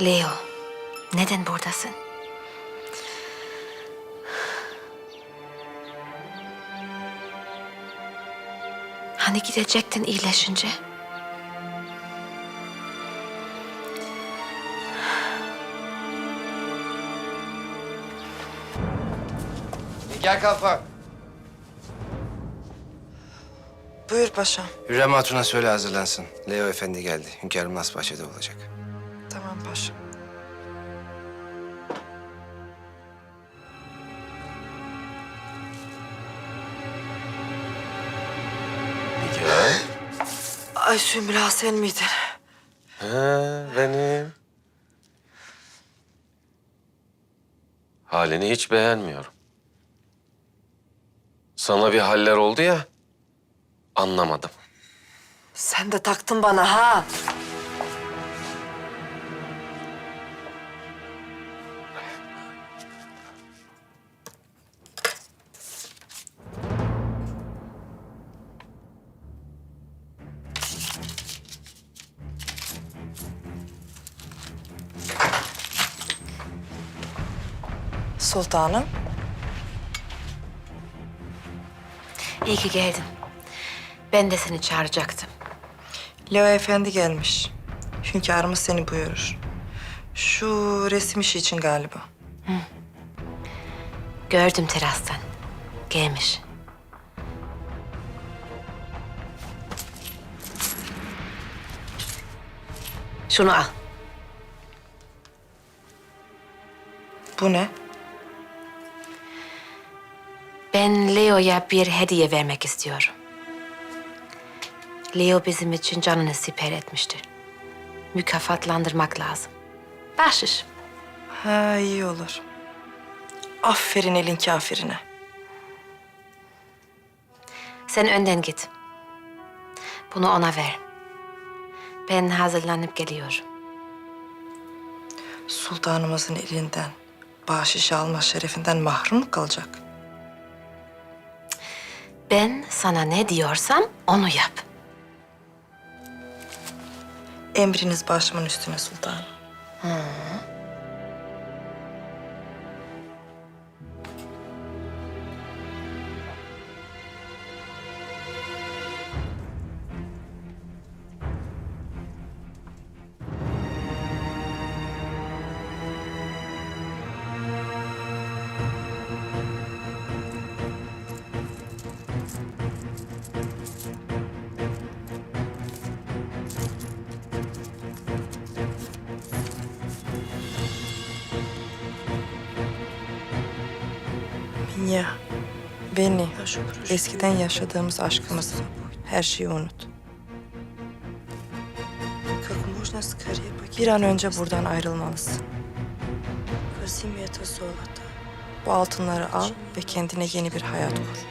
Leo, neden buradasın? Hani gidecektin iyileşince? Gel kalfa. Buyur paşam. Hürrem Hatun'a söyle hazırlansın. Leo Efendi geldi. Hünkârım Nasbahçe'de olacak. Tamam paşam. Nigar. Ay Sümbül sen miydin? Ha, benim. Halini hiç beğenmiyorum. Sana bir haller oldu ya, anlamadım. Sen de taktın bana ha. Sultanım. İyi ki geldin. Ben de seni çağıracaktım. Leo Efendi gelmiş. Hünkârımız seni buyurur. Şu resim işi için galiba. Gördüm terastan. Gelmiş. Şunu al. Bu ne? Ben Leo'ya bir hediye vermek istiyorum. Leo bizim için canını siper etmiştir. Mükafatlandırmak lazım. Bahşiş. Ha iyi olur. Aferin elin kafirine. Sen önden git. Bunu ona ver. Ben hazırlanıp geliyorum. Sultanımızın elinden bahşiş alma şerefinden mahrum mu kalacak? Ben sana ne diyorsam onu yap. Emriniz başımın üstüne sultanım. Ya beni, eskiden yaşadığımız aşkımızı, her şeyi unut. Bir an önce buradan ayrılmalısın. Bu altınları al ve kendine yeni bir hayat kur.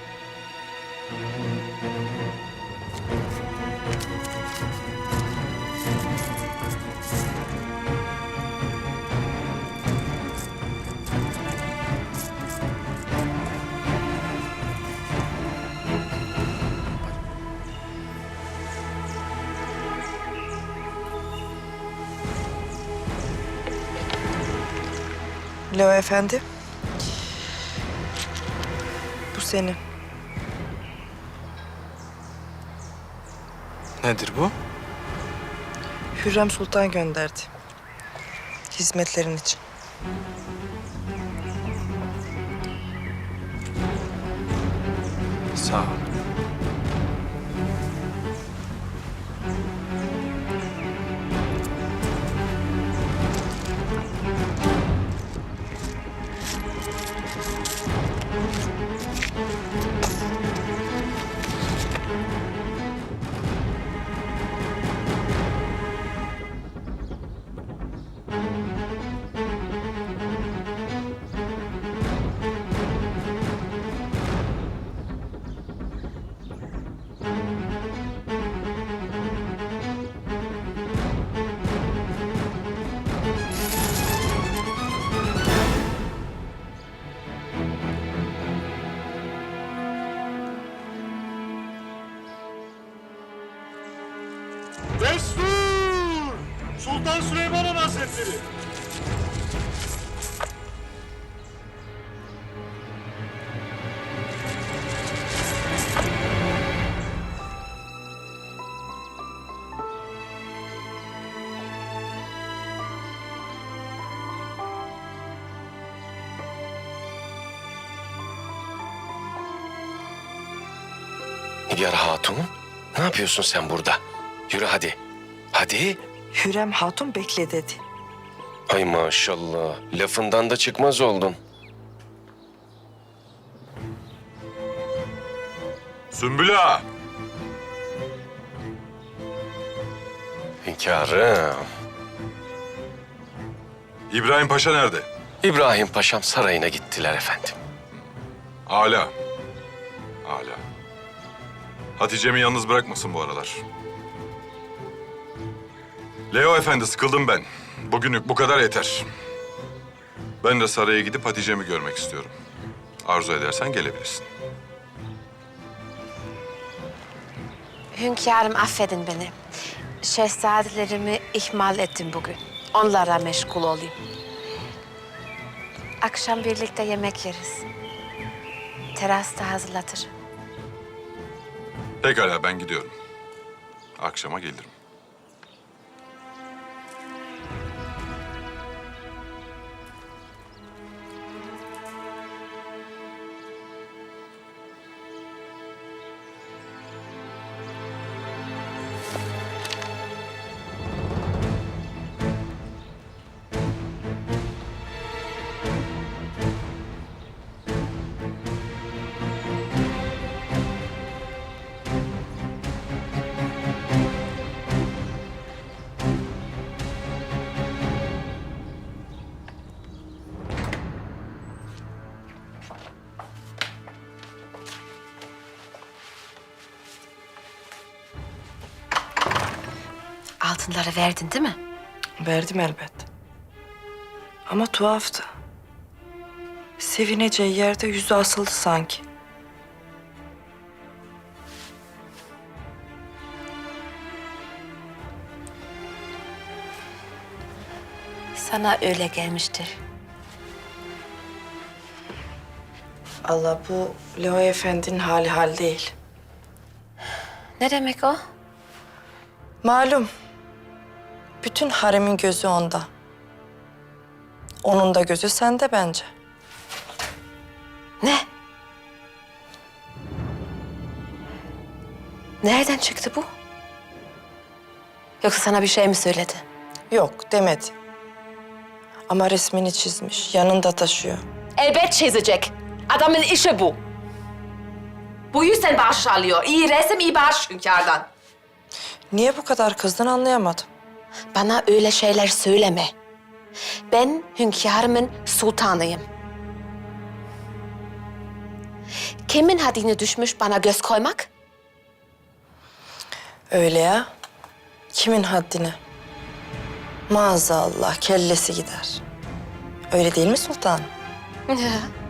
Leo Efendi. Bu senin. Nedir bu? Hürrem Sultan gönderdi. Hizmetlerin için. Sağ ol. Sultan Süleyman Han Hazretleri. Nigar Hatun, ne yapıyorsun sen burada? Yürü hadi. Hadi. Hürrem Hatun bekle dedi. Ay maşallah. Lafından da çıkmaz oldun. Sümbül Ağa. Hünkârım. İbrahim Paşa nerede? İbrahim Paşam sarayına gittiler efendim. Hala. Hala. Hatice'mi yalnız bırakmasın bu aralar. Leo Efendi sıkıldım ben. Bugünlük bu kadar yeter. Ben de saraya gidip Hatice'mi görmek istiyorum. Arzu edersen gelebilirsin. Hünkârım affedin beni. Şehzadelerimi ihmal ettim bugün. Onlara meşgul olayım. Akşam birlikte yemek yeriz. Terasta hazırlatırım. Pekala ben gidiyorum. Akşama gelirim. Altınları verdin değil mi? Verdim elbet. Ama tuhaftı. Sevineceği yerde yüzü asıldı sanki. Sana öyle gelmiştir. Allah bu Leo Efendi'nin hali hal değil. Ne demek o? Malum. Bütün haremin gözü onda. Onun da gözü sende bence. Ne? Nereden çıktı bu? Yoksa sana bir şey mi söyledi? Yok demedi. Ama resmini çizmiş, yanında taşıyor. Elbet çizecek. Adamın işi bu. Bu yüzden bağış alıyor. İyi resim, iyi bağış hünkârdan. Niye bu kadar kızdın anlayamadım. Bana öyle şeyler söyleme. Ben hünkârımın sultanıyım. Kimin haddine düşmüş bana göz koymak? Öyle ya. Kimin haddine? Maazallah kellesi gider. Öyle değil mi sultanım?